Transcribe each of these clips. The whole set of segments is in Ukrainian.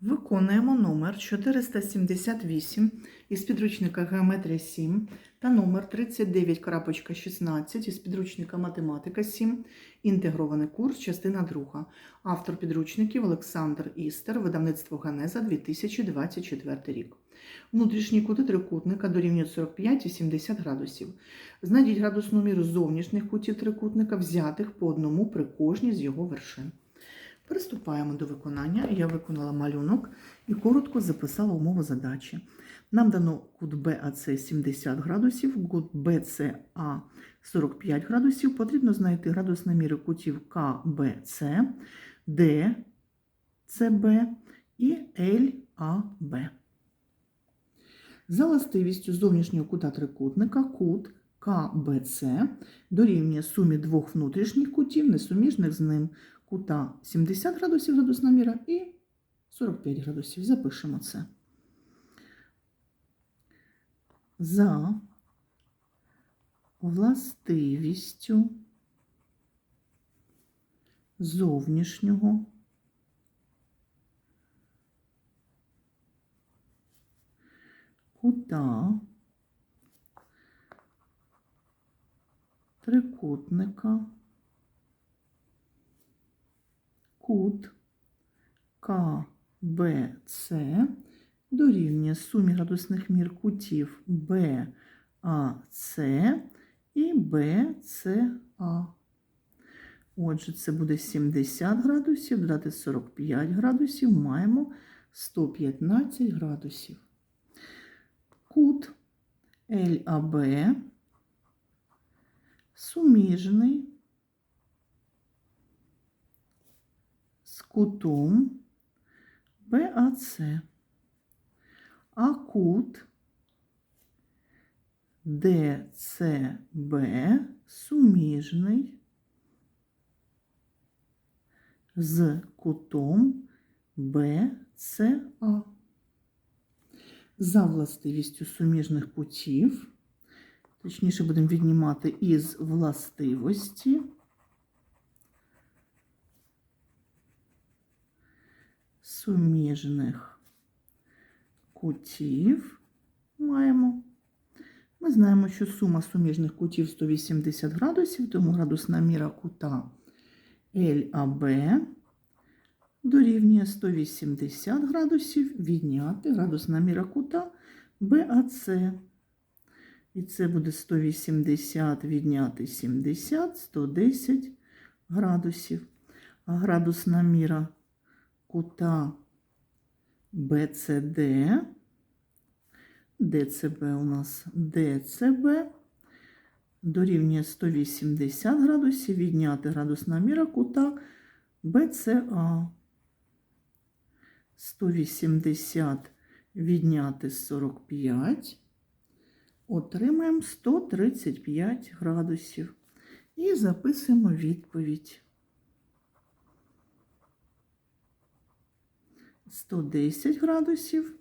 Виконуємо номер 478 із підручника Геометрія 7 та номер 39.16 із підручника Математика 7, інтегрований курс, частина 2. Автор підручників Олександр Істер, видавництво Ганеза 2024 рік. Внутрішні кути трикутника дорівнюють 45 і 70 градусів. Знайдіть градусну міру зовнішніх кутів трикутника, взятих по одному при кожній з його вершин. Приступаємо до виконання. Я виконала малюнок і коротко записала умову задачі. Нам дано кут BAC 70 градусів, кут BCA 45 градусів. Потрібно знайти градусні міри кутів KBC, DCB і LAB. За властивістю зовнішнього кута трикутника кут КБЦ дорівнює сумі двох внутрішніх кутів, несуміжних з ним кута 70 градусів градусна міра і 45 градусів. Запишемо це. За властивістю зовнішнього кута трикутника кут КБЦ дорівнює сумі градусних мір кутів БАЦ і БЦА. Отже, це буде 70 градусів, додати 45 градусів, маємо 115 градусів. Кут ЛАБ суміжний з кутом БАЦ, а кут ДЦБ суміжний з кутом БЦА. За властивістю суміжних кутів, точніше будемо віднімати із властивості. Суміжних кутів маємо. Ми знаємо, що сума суміжних кутів 180 градусів, тому градусна міра кута LAB дорівнює 180 градусів, відняти градусна міра кута BAC. І це буде 180 відняти 70, 110 градусів. А градусна міра кута BCD, ДЦБ у нас ДЦБ, дорівнює 180 градусів, відняти градусна міра кута БЦА. 180 відняти 45, отримаємо 135 градусів. І записуємо відповідь. 110 градусів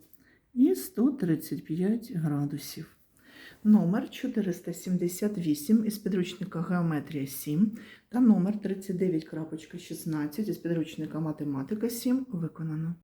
і 135 градусів. Номер 478 із підручника Геометрія 7 та номер 39.16 із підручника Математика 7 виконано.